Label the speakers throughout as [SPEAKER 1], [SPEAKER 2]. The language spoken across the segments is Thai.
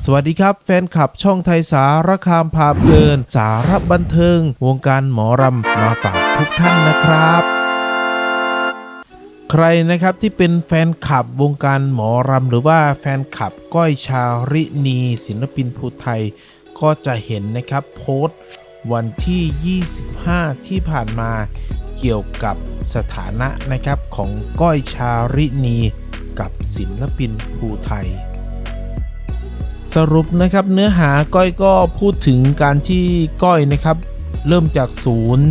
[SPEAKER 1] สวัสดีครับแฟนคลับช่องไทยสารคามพาเพลิน สารบันเทิง วงการหมอรำมาฝากทุกท่านนะครับ ใครนะครับที่เป็นแฟนคลับวงการหมอรำหรือว่าแฟนคลับก้อยชารินีศิลปินภูไทย ก็จะเห็นนะครับโพสต์วันที่ 25 ที่ผ่านมาเกี่ยวกับสถานะนะครับของก้อยชารินีกับศิลปินภูไทย สรุปนะครับเนื้อหาก้อยก็พูดถึงการที่ก้อยนะครับ เริ่มจากศูนย์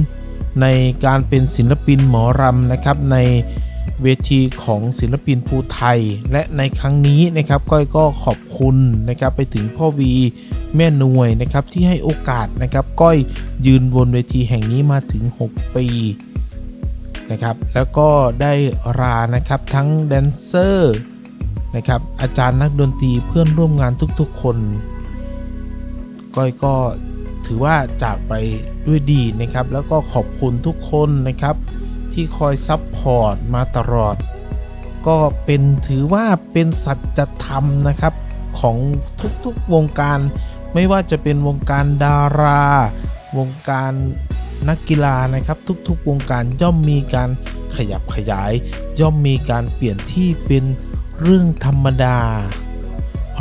[SPEAKER 1] ในการเป็นศิลปินหมอรำนะครับในเวทีของศิลปินภูไทย และในครั้งนี้นะครับก้อยก็ขอบคุณนะครับไปถึงพ่อวีแม่หน่วยนะครับที่ให้โอกาสนะครับก้อยยืนบนเวทีแห่งนี้มาถึง 6 ปีนะครับแล้วก็ได้รานะครับทั้งแดนเซอร์ นะครับ อาจารย์นักดนตรีเพื่อนร่วมงานทุกๆคน ก้อยก็ถือว่าจากไปด้วยดีนะครับ แล้วก็ขอบคุณทุกคนนะครับ ที่คอยซัพพอร์ตมาตลอด ก็เป็นถือว่าเป็นสัจธรรมนะครับของทุกๆวงการ ไม่ว่าจะเป็นวงการดารา วงการนักกีฬานะครับ ทุกๆ วงการย่อมมีการขยับขยาย ย่อมมีการเปลี่ยนที่เป็น เรื่องธรรมดา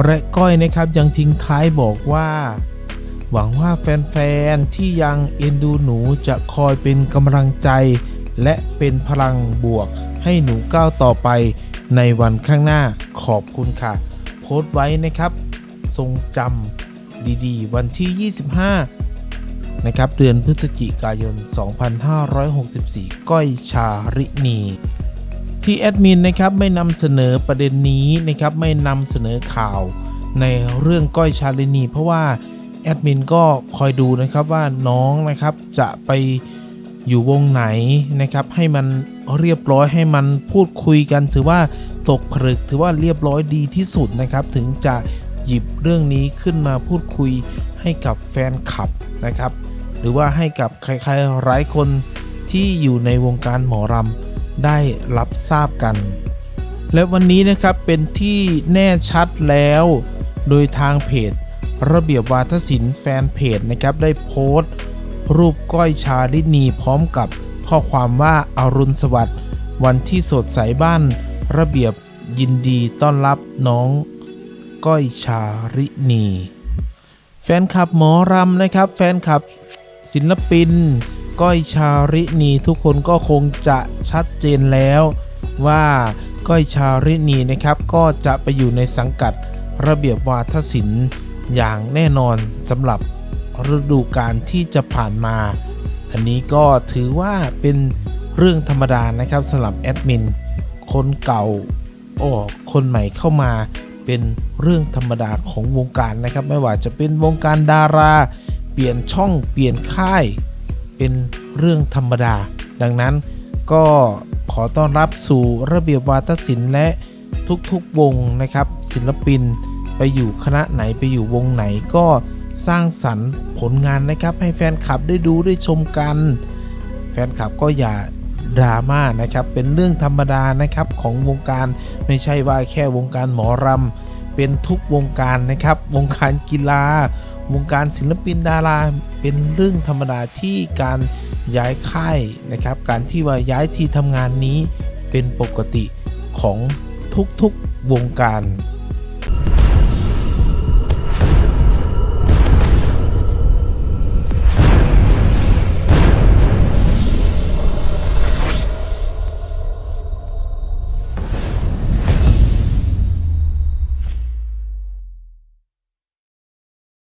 [SPEAKER 1] และก้อยนะครับยังทิ้งท้ายบอกว่า หวังว่าแฟนๆ ที่ยังเอ็นดูหนูจะคอยเป็นกำลังใจ และเป็นพลังบวกให้หนูก้าวต่อไปในวันข้างหน้าขอบคุณค่ะ โพสต์ไว้นะครับ ทรงจำดีๆ วันที่ 25 นะครับ เดือนพฤศจิกายน 2564 ก้อยชารินี ที่แอดมินนะครับไม่นำเสนอประเด็นนี้นะครับไม่นำเสนอข่าว ในเรื่องก้อยชาลินี เพราะว่าแอดมินก็คอยดูนะครับว่าน้องนะครับจะไปอยู่วงไหนนะครับ ให้มันเรียบร้อยให้มันพูดคุยกัน ถือว่าตกผลึกถือว่าเรียบร้อยดีที่สุดนะครับ ถึงจะหยิบเรื่องนี้ขึ้นมาพูดคุยให้กับแฟนคลับนะครับ หรือว่าให้กับใครๆหลายคนที่อยู่ในวงการหมอรำ ได้รับทราบกัน และวันนี้นะครับเป็นที่แน่ชัดแล้ว โดยทางเพจ ระเบียบวาทศิลป์แฟนเพจนะครับได้โพสต์ รูปก้อยชาลินีพร้อมกับข้อความว่าอารุณสวัสดิ์วันที่สดใสบ้าน ระเบียบยินดีต้อนรับน้อง ก้อยชาลินี แฟนคลับหมอรำนะครับ แฟนคลับศิลปิน ก้อยชารินีทุกคนก็คงจะชัดเจนแล้วว่าก้อยชารินีนะครับก็จะไปอยู่ในสังกัดระเบียบวาทศิลป์อย่างแน่นอนสำหรับฤดูกาลที่จะผ่านมา อันนี้ก็ถือว่าเป็นเรื่องธรรมดานะครับสำหรับแอดมินคนเก่าโอ้คนใหม่เข้ามาเป็นเรื่องธรรมดาของวงการนะครับ ไม่ว่าจะเป็นวงการดารา เปลี่ยนช่องเปลี่ยนค่าย เป็นเรื่องธรรมดา ดังนั้นก็ขอต้อนรับสู่ระเบียบวาทศิลป์และทุกๆวงนะครับ ศิลปินไปอยู่คณะไหนไปอยู่วงไหนก็สร้างสรรค์ผลงานนะครับ ให้แฟนคลับได้ดูได้ชมกัน แฟนคลับก็อย่าดราม่านะครับ เป็นเรื่องธรรมดานะครับของวงการไม่ใช่ว่าแค่วงการหมอรำเป็นทุกวงการนะครับ วงการกีฬา วงการศิลปินดาราเป็นเรื่องธรรมดาที่การย้ายค่ายนะครับ การที่ว่าย้ายที่ทำงานนี้เป็นปกติของทุกๆวงการ